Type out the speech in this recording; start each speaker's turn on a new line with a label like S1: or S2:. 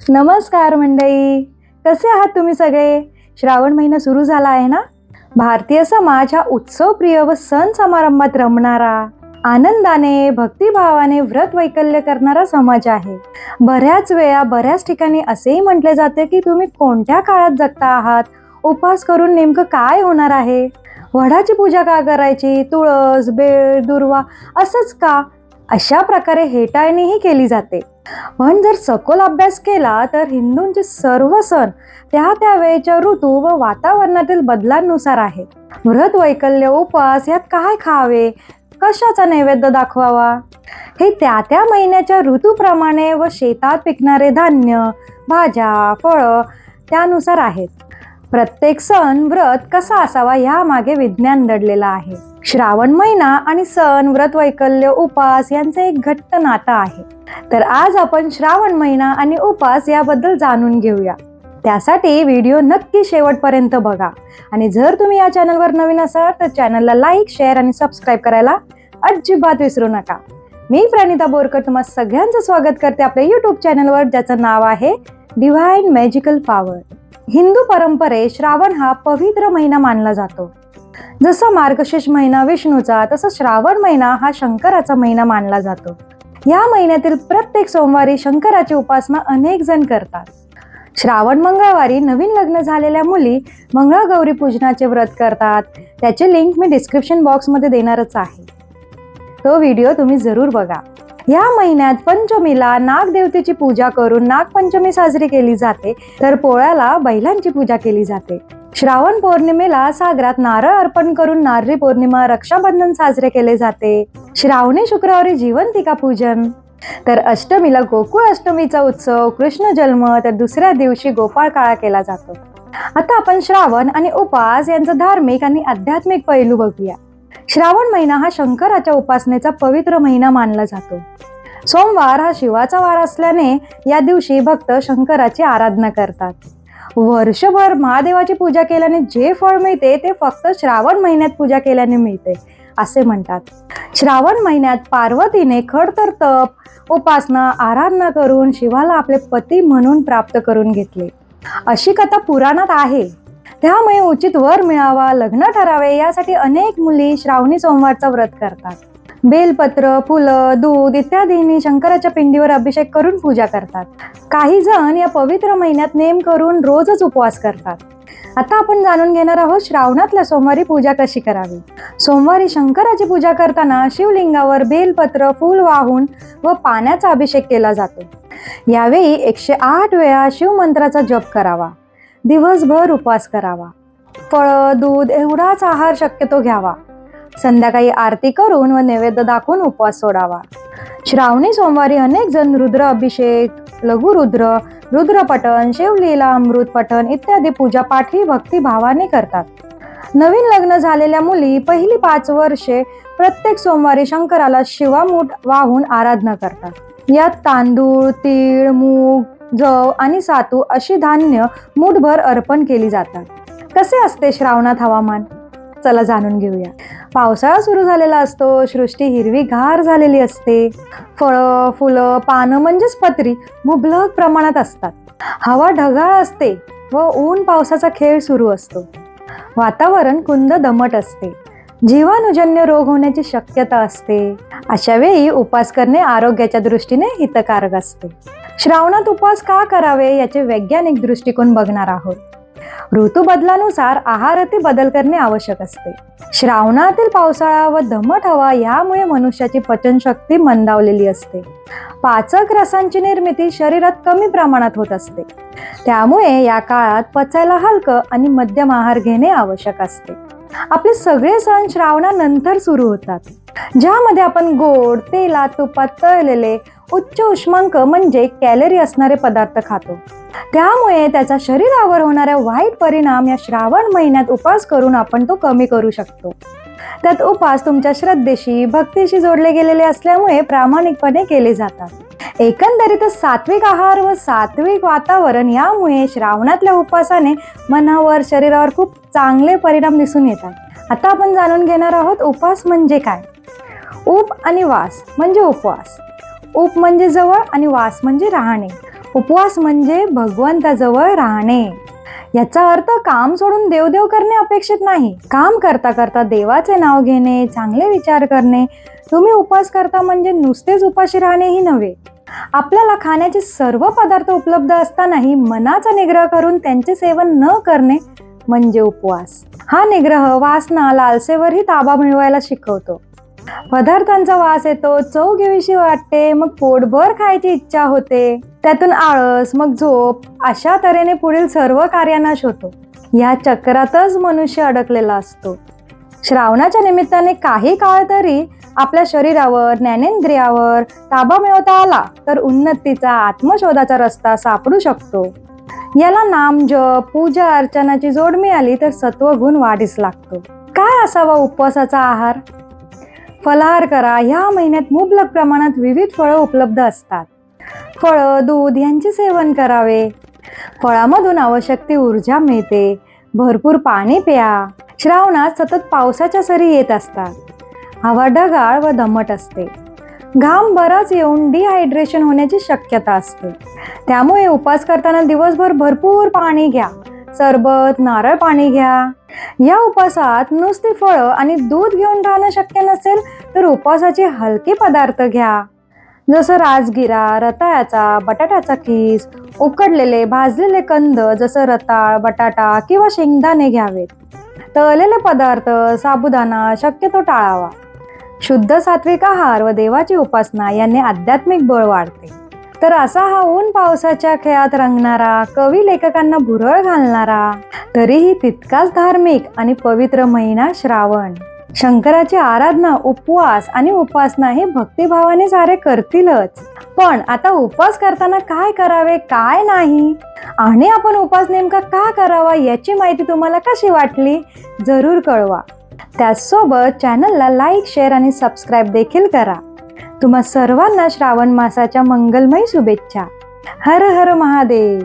S1: नमस्कार मंडळी. कसे आहात तुम्ही सगळे? श्रावण महिना सुरू झाला आहे ना? भारतीय समाज हा उत्सवप्रिय व सण समारंभात रमणारा आनंदाने भक्तिभावाने व्रत वैकल्य करणारा समाज आहे. बऱ्याच वेळा बऱ्याच ठिकाणी असेही म्हटले जाते की तुम्ही कोणत्या काळात जगता आहात? उपास करून नेमकं काय होणार आहे? वडाची पूजा का करायची? तुळस बेळ दुर्वा असंच का? अशा प्रकारे हेटाळणीही केली जाते. पण जर सखोल अभ्यास केला तर हिंदूंचे सर्व सण त्या त्या वेळेच्या ऋतू व वातावरणातील बदलांनुसार आहे. व्रत वैकल्य उपवास यात काय खावे? कशाचा नैवेद्य दाखवावा? हे त्या त्या महिन्याच्या ऋतूप्रमाणे व शेतात पिकणारे धान्य भाज्या फळं त्यानुसार आहेत. प्रत्येक सण व्रत कसा असावा यामागे विज्ञान दडलेलं आहे. श्रावण महिना आणि सण व्रत वैकल्य उपास यांचं एक घट्ट नातं आहे. तर आज आपण श्रावण महिना आणि उपास याबद्दल जाणून घेऊया. त्यासाठी व्हिडिओ नक्की शेवटपर्यंत बघा. आणि जर तुम्ही या चॅनलवर नवीन असाल तर चॅनलला लाईक शेअर आणि सबस्क्राईब करायला अजिबात विसरू नका. मी प्रणिता बोरकर तुम्हा सगळ्यांचं स्वागत करते आपल्या यूट्यूब चॅनलवर ज्याचं नाव आहे डिव्हाइन मॅजिकल पॉवर हिंदू परंपरेत श्रावण हा पवित्र महिना मानला जातो. जसा मार्गशीर्ष महिना विष्णूचा तसा श्रावण महिना हा शंकराचा महिना मानला जातो. या महिन्यातील प्रत्येक सोमवारी शंकराची उपासना अनेक जण करतात. श्रावण मंगळवारी नवीन लग्न झालेल्या मुली मंगळागौरी पूजनाचे व्रत करतात. त्याचे लिंक मी डिस्क्रिप्शन बॉक्समध्ये देणारच आहे. तो व्हिडिओ तुम्ही जरूर बघा. या महिन्यात पंचमीला नागदेवतेची पूजा करून नागपंचमी साजरी केली जाते. तर पोळ्याला बैलांची पूजा केली जाते. श्रावण पौर्णिमेला सागरात नारळ अर्पण करून नारळी पौर्णिमा रक्षाबंधन साजरे केले जाते. श्रावणी शुक्रवारी जीवंतिका पूजन. तर अष्टमीला गोकुळ अष्टमीचा उत्सव कृष्ण जन्म तर दुसऱ्या दिवशी गोपाळ काळा केला जातो. आता आपण श्रावण आणि उपास यांचा धार्मिक आणि आध्यात्मिक पैलू बघूया. श्रावण महिना हा शंकराच्या उपासनेचा पवित्र महिना मानला जातो. सोमवार हा शिवाचा वार असल्याने या दिवशी भक्त शंकराची आराधना करतात. वर्षभर महादेवाची पूजा केल्याने जे फळ मिळते ते फक्त श्रावण महिन्यात पूजा केल्याने मिळते असे म्हणतात. श्रावण महिन्यात पार्वतीने खडतर तप उपासना आराधना करून शिवाला आपले पती म्हणून प्राप्त करून घेतले. अशी कथा पुराणात आहे. त्यामुळे उचित वर मिळावा लग्न ठरावे यासाठी अनेक मुली श्रावणी सोमवारचा व्रत करतात. बेलपत्र फुलं दूध इत्यादींनी शंकराच्या पिंडीवर अभिषेक करून पूजा करतात. काही जण या पवित्र महिन्यात नेम करून रोजच उपवास करतात. आता आपण जाणून घेणार आहोत श्रावणातल्या सोमवारी पूजा कशी करावी? सोमवारी शंकराची पूजा करताना शिवलिंगावर बेलपत्र फूल वाहून व पाण्याचा अभिषेक केला जातो. यावेळी एकशे आठ वेळा शिवमंत्राचा जप करावा. दिवसभर उपवास करावा. फळं दूध एवढाच आहार शक्यतो घ्यावा. संध्याकाळी आरती करून व नैवेद्य दाखवून उपवास सोडावा. श्रावणी सोमवारी अनेक जण रुद्र अभिषेक लघुरुद्र रुद्रपठण शिवलीला अमृत पठण इत्यादी पूजापाठ ही भक्तिभावाने करतात. नवीन लग्न झालेल्या मुली पहिली पाच वर्षे प्रत्येक सोमवारी शंकराला शिवामूठ वाहून आराधना करतात. यात तांदूळ तीळ मूग जव आणि सातू अशी धान्य मूठभर अर्पण केली जातात. कसे असते श्रावणात हवामान? चला जाणून घेऊया. पावसाळा सुरू झालेला असतो सृष्टी हिरवी घार झालेली असते. फळं फुलं पानं म्हणजेच पत्री मुबलक प्रमाणात असतात. हवा ढगाळ असते व ऊन पावसाचा खेळ सुरू असतो. वातावरण कुंद दमट असते. जीवाणूजन्य रोग होण्याची शक्यता असते. अशा वेळी उपास करणे आरोग्याच्या दृष्टीने हितकारक असते. श्रावणात उपास का करावे याचे वैज्ञानिक दृष्टिकोन बघणार आहोत. ऋतू बदलानुसार आहारातील बदल करणे आवश्यक असते. श्रावणातील पावसाळा व दमट हवा यामुळे मनुष्याची पचनशक्ती मंदावलेली असते. पाचक रसांची निर्मिती शरीरात कमी प्रमाणात होत असते. त्यामुळे या काळात पचायला हलकं आणि मध्यम आहार घेणे आवश्यक असते. आपले सगळे सण श्रावणानंतर सुरू होतात. ज्यामध्ये आपण गोड तेलात तुपात तळलेले उच्च उष्मांक म्हणजे कॅलरी असणारे पदार्थ खातो. त्यामुळे त्याचा शरीरावर होणाऱ्या वाईट परिणाम या श्रावण महिन्यात उपास करून आपण तो कमी करू शकतो. त्यात उपास तुमच्या श्रद्धेशी भक्तीशी जोडले गेलेले असल्यामुळे प्रामाणिकपणे केले जातात. एकंदरीतच सात्विक आहार व सात्विक वातावरण यामुळे श्रावणातल्या उपासाने मनावर शरीरावर खूप चांगले परिणाम दिसून येतात. आता आपण जाणून घेणार आहोत उपास म्हणजे काय? उप आणि वास म्हणजे उपवास. उप म्हणजे जवळ आणि वास म्हणजे राहणे. उपवास म्हणजे भगवंताजवळ राहणे. याचा अर्थ काम सोडून देवदेव करणे अपेक्षित नाही. काम करता करता देवाचे नाव घेणे चांगले विचार करणे तुम्ही उपवास करता म्हणजे नुसतेच उपाशी राहणेही नव्हे. आपल्याला खाण्याचे सर्व पदार्थ उपलब्ध असतानाही मनाचा निग्रह करून त्यांचे सेवन न करणे म्हणजे उपवास. हा निग्रह वासना लालसेवरही ताबा मिळवायला शिकवतो. पदार्थांचा वास येतो चव घेवीशी वाटते मग पोटभर खायची इच्छा होते. त्यातून आळस मग झोप अशा तऱ्हेने पुढील सर्व कार्यानाश होतो या चक्रातच मनुष्य अडकलेला असतो. श्रावणाच्या निमित्ताने काही काळ तरी आपल्या शरीरावर ज्ञानेंद्रियावर ताबा मिळवता आला तर उन्नतीचा आत्मशोधाचा रस्ता सापडू शकतो. याला नाम जप पूजा अर्चनाची जोड मिळाली तर सत्वगुण वाढीस लागतो. काय असावा उपवासाचा आहार? फलाहार करा. ह्या महिन्यात मुबलक प्रमाणात विविध फळं उपलब्ध असतात. फळं दूध यांचे सेवन करावे. फळामधून आवश्यक ती ऊर्जा मिळते. भरपूर पाणी प्या. श्रावणात सतत पावसाच्या सरी येत असतात. हवा ढगाळ व दमट असते. घाम बराच येऊन डिहायड्रेशन होण्याची शक्यता असते. त्यामुळे उपवास करताना दिवसभर भरपूर पाणी घ्या. सरबत नारळ पाणी घ्या. या उपवासात नुसती फळं आणि दूध घेऊन राहणं शक्य नसेल तर उपवासाचे हलके पदार्थ घ्या. जसं राजगिरा रताळ्याचा बटाट्याचा खीस उकडलेले भाजलेले कंद जसं रताळ बटाटा किंवा शेंगदाणे घ्यावेत. तळलेले पदार्थ साबुदाणा शक्यतो टाळावा. शुद्ध सात्विक आहार व देवाची उपासना यांनी आध्यात्मिक बळ वाढते. तर असा हा ऊन पावसाच्या खेळात रंगणारा कवी लेखकांना भुरळ घालणारा तरीही तितकाच धार्मिक आणि पवित्र महिना श्रावण. शंकराची आराधना उपवास आणि उपासना हे भक्तिभावाने सारे करतीलच. पण आता उपवास करताना काय करावे काय नाही? आणि आपण उपवास नेमका का करावा याची माहिती तुम्हाला कशी वाटली? जरूर कळवा. त्याचसोबत चॅनलला लाईक शेअर आणि सबस्क्राईब देखील करा. तुम्हा सर्वांना श्रावण मासाच्या मंगलमय शुभेच्छा. हर हर महादेव.